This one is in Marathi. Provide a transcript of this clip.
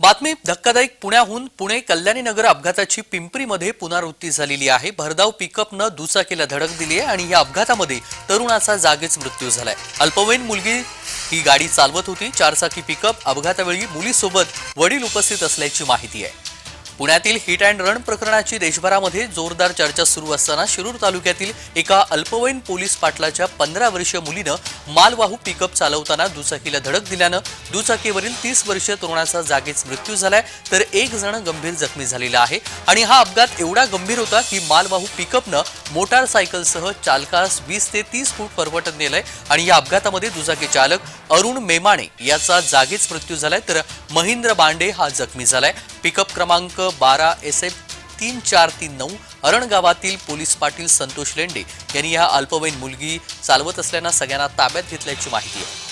बातमी धक्कादायक पुण्याहून पुणे कल्याणी नगर अपघाताची पिंपरीमध्ये पुनरावृत्ती झालेली आहे. भरधाव पिकअपनं दुचाकीला धडक दिली आहे आणि या अपघातामध्ये तरुणाचा जागीच मृत्यू झालाय. अल्पवयीन मुलगी ही गाडी चालवत होती. चारचाकी पिकअप अपघातावेळी मुलीसोबत वडील उपस्थित असल्याची माहिती आहे. पुण्यातील हिट अँड रन प्रकरणाची देशभरामध्ये जोरदार चर्चा सुरू असताना शिरूर तालुक्यातील एका अल्पवयीन पोलीस पाटलाच्या पंधरा वर्षीय मुलीनं मालवाहू पिकअप चालवताना दुचाकीला धडक दिल्यानं दुचाकीवरील तीस वर्षीय तरुणाचा जागीच मृत्यू झालाय. तर एक जण गंभीर जखमी झालेला आहे आणि हा अपघात एवढा गंभीर होता की मालवाहू पिकअपनं मोटारसायकलसह चालकास वीस ते तीस फूट परवटत नेलंय आणि या अपघातामध्ये दुचाकी चालक अरुण मेमाणे याचा जागीच मृत्यू झालाय. तर महेंद्र बांडे हा जखमी झालाय. पिकअप क्रमांक बारा एस एफ तीन चार तीन नऊ अरण गावातील पोलीस पाटील संतोष लेंडे यांनी या अल्पवयीन मुलगी चालवत असल्यानं सगळ्यांना ताब्यात घेतल्याची माहिती आहे.